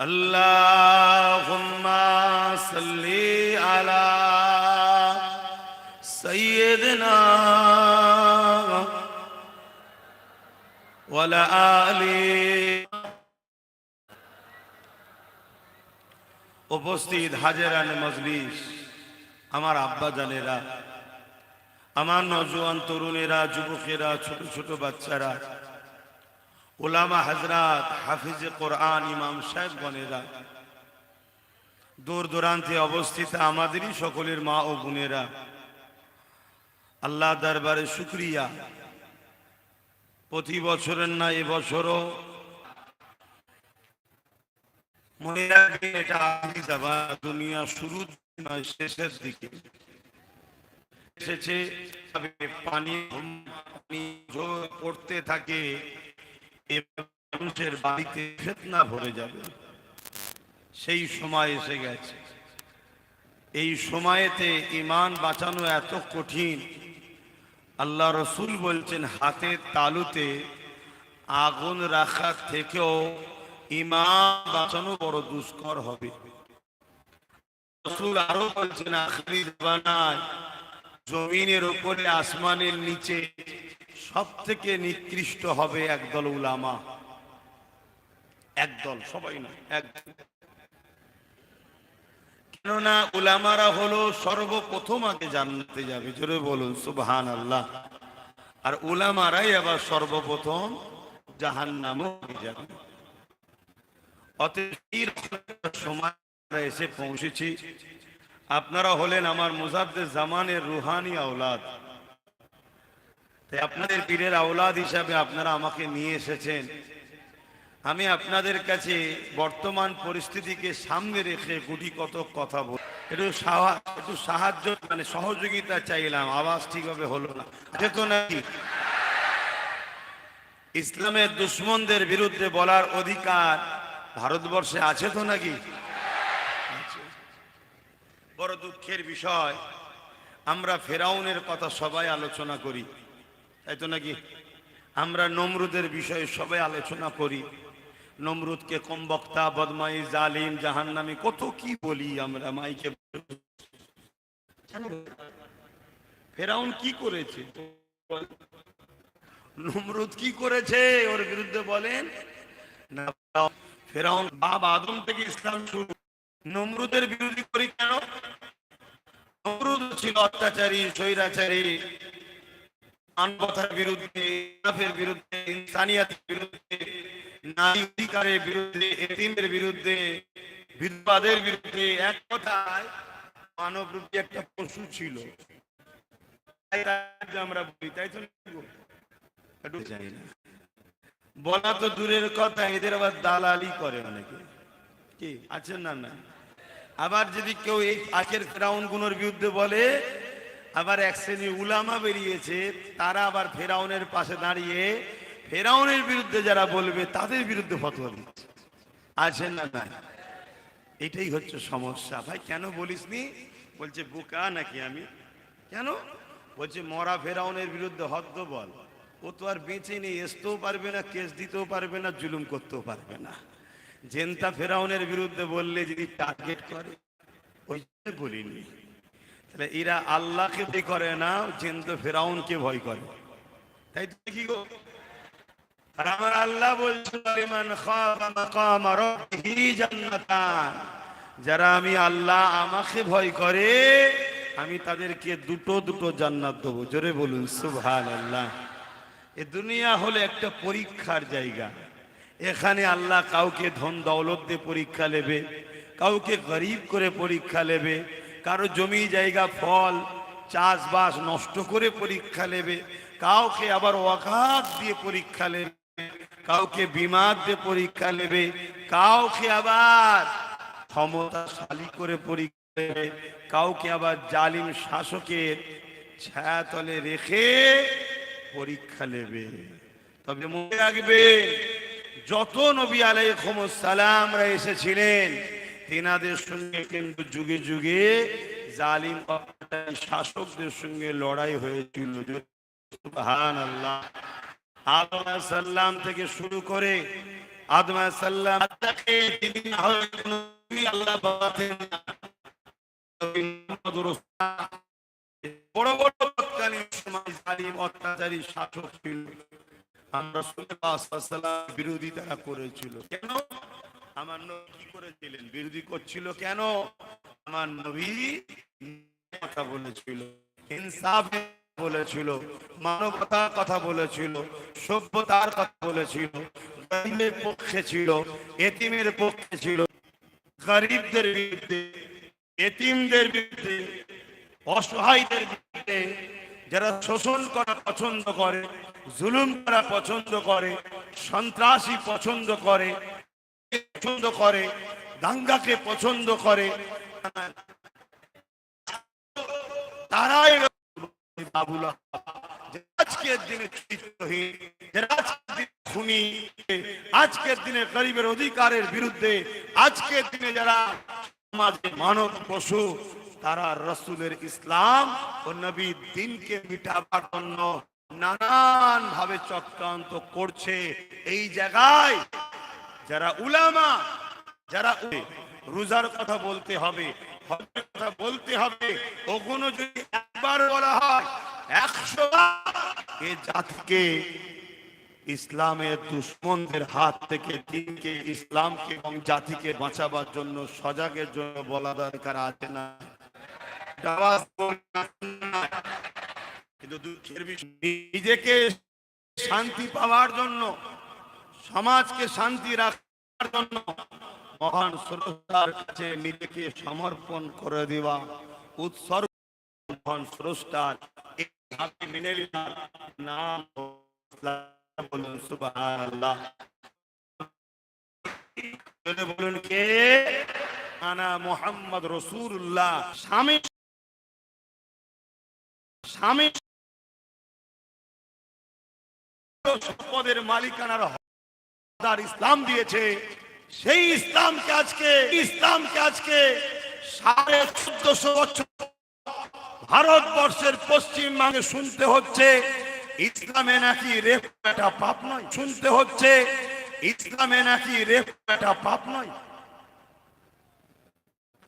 اللهم صل على سيدنا وعلى آله উপস্থিত হাজেরান মজলিস আমার আব্বা জানেরা আমার নজওয়ান তরুণেরা যুবকেরা ছোট ছোট বাচ্চারা ওলামা হাজরাত হাফিজে কোরআন ইমাম সাহেবগণেরা দূর দূরান্তে অবস্থিত আমাদেরই সকলের মা ও বোনেরা, আল্লাহ দরবারে শুক্রিয়া। প্রতি বছরের না এবছরও মনে রাখবেন এটা আখেরি দাবা, দুনিয়া শুরু নয়, শেষের দিকে। এসেছে পানি পড়তে থাকে। মানুষের বাড়িতে ফেতনা ভরে যাবে। সেই সময় এসে গেছে। এই সময়েতে ইমান বাঁচানো এত কঠিন। আল্লাহ রসুল বলছেন হাতের তালুতে আগুন রাখার থেকেও ইমান বাঁচানো বড় দুষ্কর হবে। রসুল আরও বলছেন আখরি জমিনের উপরে, আসমানের নিচে সব থেকে নিকৃষ্ট হবে একদল উলামা। একদল, সবাই কেননা উলামারা হলো সর্বপ্রথম আগে জানতে যাবে, জোরে বলুন সুবহান আল্লাহ আর উলামারাই আবার সর্বপ্রথম জাহান নামও অতএব সময় এসে পৌঁছেছি। আপনারা হলেন আমার মুজাদ্দের জামানের রুহানি আওলাদ। তাই আপনাদের পীরের আওলাদ হিসাবে আপনারা আমাকে নিয়ে এসেছেন। আমি আপনাদের কাছে বর্তমান পরিস্থিতিকে সামনে রেখে গুটি কত কথা বল একটু একটু সাহায্য মানে সহযোগিতা চাইলাম, আওয়াজ ঠিকভাবে হলো না। নাকি ইসলামের দুশ্মনদের বিরুদ্ধে বলার অধিকার ভারতবর্ষে আছে তো নাকি? বড় দুঃখের বিষয়, আমরা ফেরাউনের কথা সবাই আলোচনা করি। তাই তো নাকি? আমরা নমরুদের বিষয়ে সবাই আলোচনা করি। নমরুদকে কম বক্তা বদমাই জালিম, জাহান্নামি, কত কি বলি আমরা মাইকে। ফেরাউন কি করেছে? নমরুদ কি করেছে? ওর বিরুদ্ধে বলেন। ফেরাউন বাপ আদম থেকে ইসলাম শুরু। নমরুদের বিরোধী করি কেন? নমরুদ ছিল অত্যাচারী, স্বৈরাচারী। মানবতার বিরুদ্ধে ইনসাফের বিরুদ্ধে ইনসানিয়াতের বিরুদ্ধে নারী অধিকারের বিরুদ্ধে এতিমের বিরুদ্ধে বিধবাদের বিরুদ্ধে এক কথায় মানব রূপী একটা পশু ছিল। আমরা বলি তাই তো বলা? তো দূরের কথা এদের আবার দালালি করে অনেকে। কি? আছেন না না? আবার যদি কেউ এই আখের ফেরাউনগুলোর বিরুদ্ধে বলে আবার এক শ্রেণি উলামা বেরিয়েছে, তারা আবার ফেরাউনের পাশে দাঁড়িয়ে ফেরাউনের বিরুদ্ধে যারা বলবে, তাদের বিরুদ্ধে ফতোয়া দিচ্ছে। আছেন না না এটাই হচ্ছে সমস্যা। ভাই, কেন বলিসনি? বলছে, বোকা নাকি আমি? কেন? বলছে, মরা ফেরাউনের বিরুদ্ধে হদ্দ বল। ও তো আর বেঁচে নেই আসতেও পারবে না, কেস দিতেও পারবে না, জুলুম করতেও পারবে না। জেনতা ফেরাউনের বিরুদ্ধে বললে যদি টার্গেট করে, ওই বলিনি। তাহলে এরা আল্লাহকে ভয় করে না জেন্ত ফেরাউনকে ভয় করে। তাই তো কি গো। আর আমার আল্লাহ বলছে লিমান খাফা মাকাম রাব্বিহি জান্নাতান। যারা আমি আল্লাহ আমাকে ভয় করে, আমি তাদেরকে দুটো দুটো জান্নাত দেবো। জোরে বলুন, সুবহানাল্লাহ। এ দুনিয়া হলো একটা পরীক্ষার জায়গা। এখানে আল্লাহ কাউকে ধন দৌলত দিয়ে পরীক্ষা নেবে, কাউকে গরিব করে পরীক্ষা নেবে কারও জমি জায়গা ফল চাষবাস নষ্ট করে পরীক্ষা নেবে কাউকে আবার ওয়াকাত দিয়ে পরীক্ষা নেবে কাউকে বিমার দিয়ে পরীক্ষা নেবে কাউকে আবার ক্ষমতাশালী করে পরীক্ষা নেবে, কাউকে আবার জালিম শাসকের ছায়াতলে রেখে পরীক্ষা নেবে। তবে মনে রাখবে যত নবী আলাইহিমুসসালামরা এসেছিলেন তেনাদের সঙ্গে কিন্তু যুগে যুগে জালিম শাসকদের সঙ্গে লড়াই হয়েছিল। আদম থেকে শুরু করে আদম সাল্লাম আল্লাহ বড় বড় তৎকালীন সময় জালিম অত্যাচারী শাসক ছিল। আমরা বিরোধিতা করেছিল। কেন? আমার নবী করেছিলেন? বিরোধী করছিল কেন? আমার নবী কথা বলেছিল, ইনসাফ বলেছিল, মানবতার কথা বলেছিল, সভ্যতার কথা বলেছিল, গরিবের পক্ষে ছিল, এতিমের পক্ষে ছিল, গরিবদের বিরুদ্ধে, এতিমদের বিরুদ্ধে, অসহায়দের বিরুদ্ধে যারা শোষণ করা পছন্দ করে, জুলুম করা পছন্দ করে, সন্ত্রাসী পছন্দ করে পছন্দ করে দাঙ্গাকে পছন্দ করে। তারাই বাবুল আজকের দিনে খুনি, আজকের দিনে গরিবের অধিকারের বিরুদ্ধে, আজকের দিনে যারা সমাজে মানব পশু, তারা রসুলের ইসলাম ও নবী দিনকে মিটাবার জন্য নানান ভাবে চক্রান্ত করছে। এই জায়গায় যারা উলামা, যারা রোজার কথা বলতে হবে কথা বলতে হবে, ওগুলো যদি একবার বলা হয়, একশো এ জাতিকে ইসলামের দুশ্মনদের হাত থেকে দিনকে ইসলামকে এবং জাতিকে বাঁচাবার জন্য, সজাগের জন্য বলা দরকার আছে না না। কিন্তু দুঃখের বিষয়, নিজেকে শান্তি পাওয়ার জন্য সমাজকে শান্তি রাখার জন্য মহান স্রষ্টার কাছে নিজেকে সমর্পণ করে দেওয়া উৎসর্গ মহান স্রষ্টার, এই হাতে মেনে নেওয়ার নাম বলুন জোরে বলুন কে? আনা মোহাম্মদ রসুল্লাহ স্বামী স্বামী সম্পদের মালিকানার হকদার ইসলাম দিয়েছে। সেই ইসলামকে আজকে ইসলামকে আজকে সাড়ে চোদ্দশো বছর ভারতবর্ষের পশ্চিম ভাগে শুনতে হচ্ছে, ইসলামে নাকি রেপ একটা পাপ নয়। শুনতে হচ্ছে, ইসলামে নাকি রেপ একটা পাপ নয়।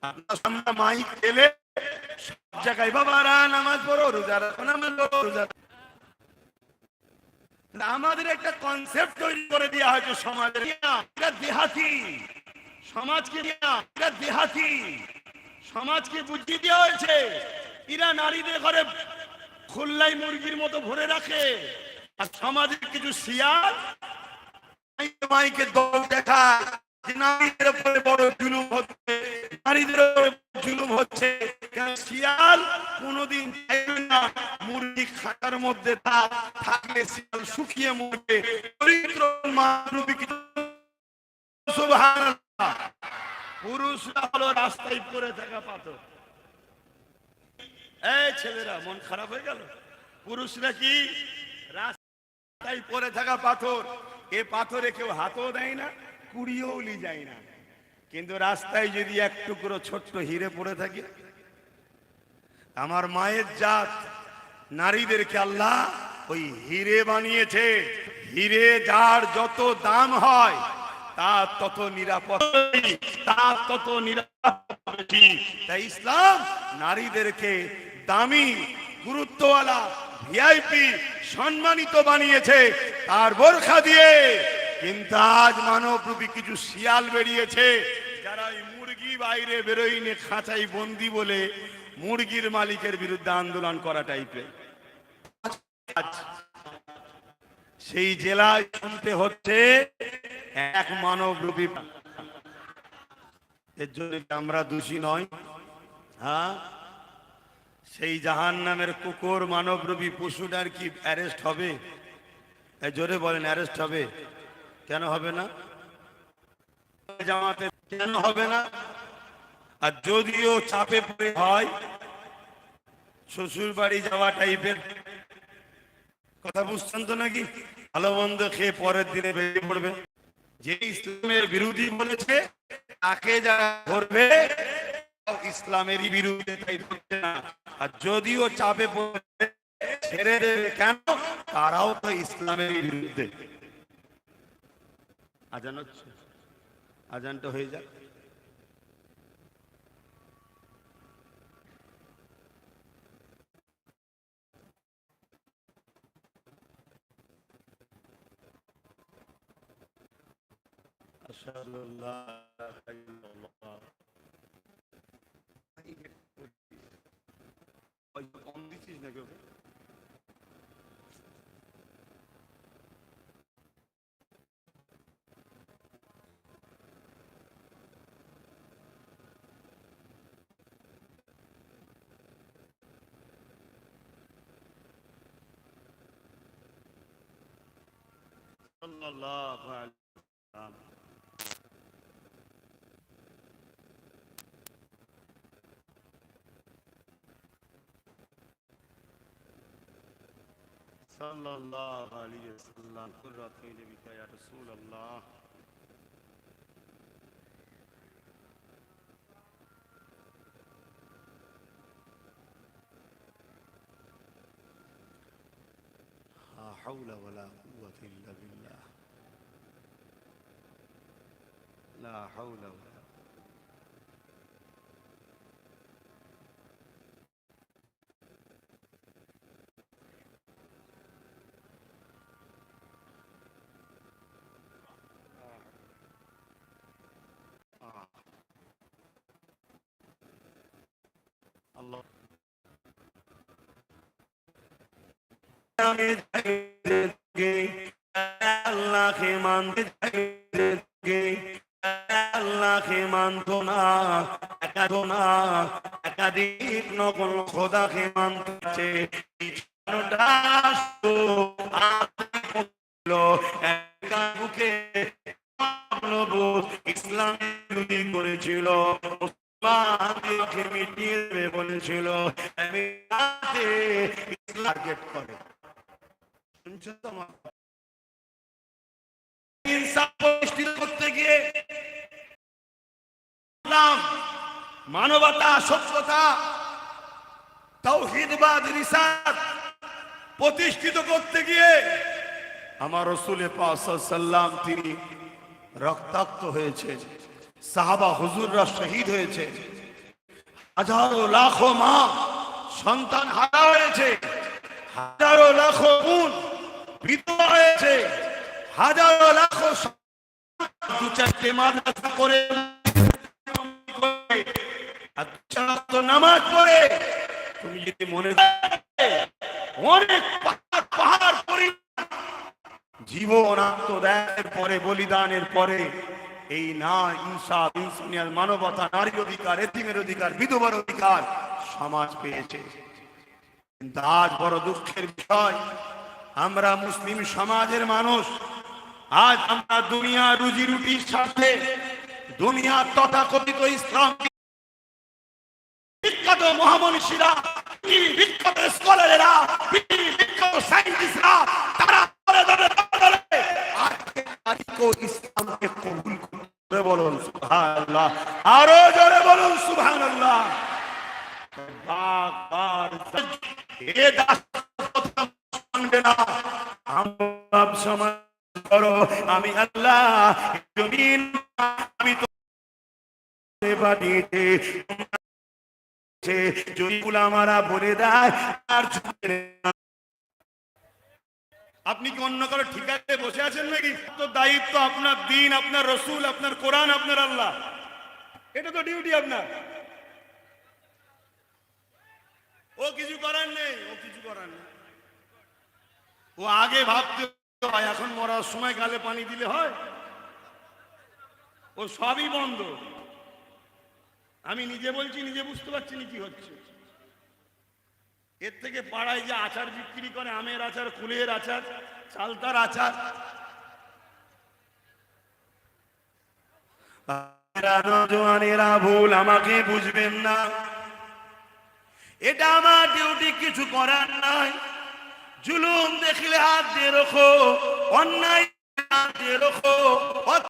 আপনার সামনে মাইক সব জায়গায়, বাবারা, নামাজ পড়ো, রোজা রাখো, নামাজ পড়ো, রোজা আমাদের একটা কনসেপ্ট তৈরি করে দেওয়া হয়েছে সমাজের। দেহাতি। সমাজকে দেহাতি। সমাজকে বুঝিয়ে দেওয়া হয়েছে। এরা নারীদের ঘরে খুল্লাই মুরগির মতো ভরে রাখে। আর সমাজের কিছু শিয়াল মাইকে দল দেখায়। যে নারীদের উপরে বড় জুলুম হচ্ছে। নারীদের জুলুম হচ্ছে। শিয়াল কোনোদিন চাইবে না মুরগি খাটার মধ্যে থাক থাকলে শিয়াল শুকিয়ে মরবে। চরিত্র পুরুষরা হলো রাস্তায় পড়ে থাকা পাথর। এই ছেলেরা, মন খারাপ হয়ে গেল? পুরুষরা কি রাস্তায় পড়ে থাকা পাথর? এ পাথরে কেউ হাতও দেয় না কুড়িয়েও লি যায় না। কিন্তু রাস্তায় যদি এক টুকরো ছোট্ট হিরে পড়ে থাকে, আমার মায়ের জাত, নারীদেরকে আল্লাহ ওই হিরে বানিয়েছে। হিরে যার যত দাম হয়, তার তত নিরাপদ তার তত নিরাপদ তাই ইসলাম নারীদেরকে দামি, গুরুত্বওয়ালা, ভিআইপি সম্মানিত বানিয়েছে। তার বোরখা দিয়ে কিন্তু আজ মানবরূপী কিছু শিয়াল বেরিয়েছে। যারা ওই মুরগি বাইরে বেরোয়নি খাঁচাই বন্দি বলে মুরগির মালিকের বিরুদ্ধে আন্দোলন করা টাইপের সেই জেলায় শুনতে হচ্ছে এক মানব রূপী এর জন্য আমরা দোষী নয়? হ্যাঁ? সেই জাহান নামের কুকুর মানব রূপী পশুটার কি অ্যারেস্ট হবে? জোরে বলেন অ্যারেস্ট হবে? কেন হবে না? জামাতে কেন হবে না? আর যদিও চাপে পড়ে হয় শ্বশুর বাড়ি যাওয়া টাইপের, কথা বুঝছেন তো নাকি? ভালো মন্দ খেয়ে পরের দিনে বেরিয়ে পড়বে। যে ইসলামের বিরোধী বলেছে, তাকে যারা ধরবে ইসলামেরই বিরুদ্ধে তাই ধরছে না। আর যদিও চাপে পড়বে ছেড়ে দেবে কেন? তারাও তো ইসলামের বিরুদ্ধে। আজান হচ্ছে আজানটা হয়ে যাক أشهد أن لا إله إلا صلى الله عليه وسلم. صلى الله عليه وسلم. قرة بك يا رسول الله. حول ولا قوة إلا بالله. لا حول ولا قوة. آه. الله الله. একাদ না একাধিক নকল খোদাকে মানতে মানবতা সভ্যতা তৌহিদবাদ রিসাত প্রতিষ্ঠিত করতে গিয়ে আমার রসুলে সাল্লাম তিনি রক্তাক্ত হয়েছে, সাহাবা হুজুররা শহীদ হয়েছে, হাজারো লাখো মা সন্তান হারা হয়েছে, হাজারো লাখো বোন বিধবা হয়েছে, হাজারো লাখো দু চারটে মাদ্রাসা করে নামাজ পড়ে। তুমি যদি মনে অনেক পাহাড় পাহাড় জীবন আত্মদানের পরে, বলিদানের পরে, এই না ইনসাফ ইনসানিয়ার মানবতা, নারী অধিকার, এতিমের অধিকার, বিধবার অধিকার, সমাজ পেয়েছে। কিন্তু আজ বড় দুঃখের বিষয়, আমরা মুসলিম সমাজের মানুষ, আজ আমরা দুনিয়া রুজি রুটির সাথে দুনিয়ার তথাকথিত ইসলাম বিখ্যাত মহামনীষীরা পৃথিবীর বিখ্যাত স্কলারেরা পৃথিবীর বিখ্যাত সায়েন্টিস্টরা তারা দলে দলে দলে আজকে তারিখও ইসলামকে কবুল করে বলুন, সুবহানাল্লাহ। আরও জোরে বলুন, সুবহানাল্লাহ। বারবার এ দাস আমি আল্লাহ, জমিন যদি গুলামারা বলে দেয় আর আপনি কি অন্য কারও ঠিকাতে বসে আছেন নাকি? তো দায়িত্ব আপনার দিন, আপনার রসুল, আপনার কোরআন, আপনার আল্লাহ। এটা তো ডিউটি আপনার। ও কিছু করার নেই, ও কিছু করার নেই। ও আগে ভাবতে হয়, এখন মরার সময় গালে পানি দিলে হয়। ও সবই বন্ধ। আমি নিজে বলছি, নিজে বুঝতে পারছি না কি হচ্ছে। এর থেকে পাড়ায় যে আচার বিক্রি করে, আমের আচার, কুলের আচার, চালতার আচার। নজওয়ানেরা ভুল, আমাকে বুঝবেন না। এটা আমার ডিউটি কিছু করার নাই। জুলুম দেখলে হাত দিয়ে রাখো, অন্যায় হাত দিয়ে রাখো